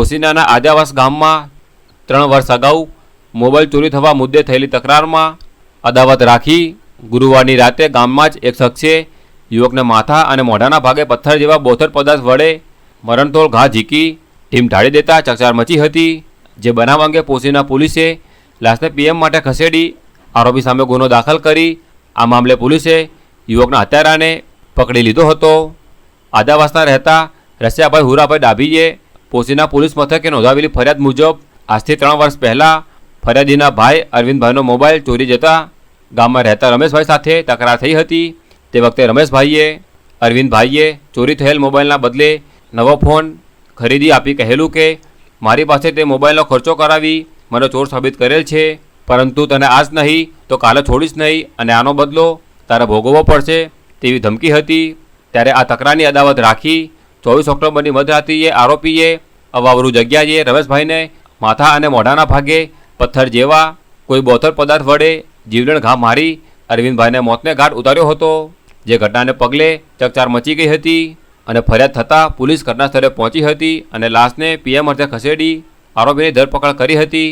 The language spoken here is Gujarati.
પોસીનાના આદ્યાવાસ ગામમાં ત્રણ વર્ષ અગાઉ મોબાઈલ ચોરી થવા મુદ્દે થયેલી તકરારમાં અદાવત રાખી ગુરુવારની રાતે ગામમાં જ એક શખ્સે યુવકને માથા અને મોઢાના ભાગે પથ્થર જેવા બોથર પદાર્થ વડે મરણતોલ ઘા ઝીકી ટીમ ઢાળી દેતા ચકચાર મચી હતી, જે બનાવ અંગે પોસીના પોલીસે લાશને પીએમ માટે ખસેડી આરોપી સામે ગુનો દાખલ કરી આ મામલે પોલીસે યુવકના હત્યારાને પકડી લીધો હતો. આદાવાસના રહેતા રસિયાભાઈ હુરાભાઈ ડાભીએ પોસીના પોલીસ મથકે નોંધાવેલી ફરિયાદ મુજબ આજથી ત્રણ વર્ષ પહેલાં ફરિયાદીના ભાઈ અરવિંદભાઈનો મોબાઈલ ચોરી જતા ગામમાં રહેતા રમેશભાઈ સાથે તકરાર થઈ હતી. તે વખતે રમેશભાઈએ, અરવિંદભાઈએ ચોરી થયેલ મોબાઈલના બદલે નવો ફોન ખરીદી આપી કહેલું કે, મારી પાસે તે મોબાઈલનો ખર્ચો કરાવી મને ચોર સાબિત કરેલ છે, પરંતુ તને આજ નહીં, તો કાલે છોડીશ નહીં, અને આનો બદલો તારે ભોગવવો પડશે તેવી ધમકી હતી. ત્યારે આ તકરારની અદાવત રાખી ચોવીસ ઓક્ટોબરની મધરાત્રિએ આરોપીએ અવાવરૂ જગ્યાએ રમેશભાઈને માથા અને મોઢાના ભાગે પથ્થર જેવા કોઈ બોથર પદાર્થ વડે જીવલેણ ઘા મારી અરવિંદભાઈને મોતને ઘાટ ઉતાર્યો હતો. જે ઘટનાને પગલે ચકચાર મચી ગઈ હતી અને ફરિયાદ થતાં પોલીસ ઘટના સ્થળે પહોંચી હતી અને લાશને પીએમ અર્થે ખસેડી આરોપીની ધરપકડ કરી હતી.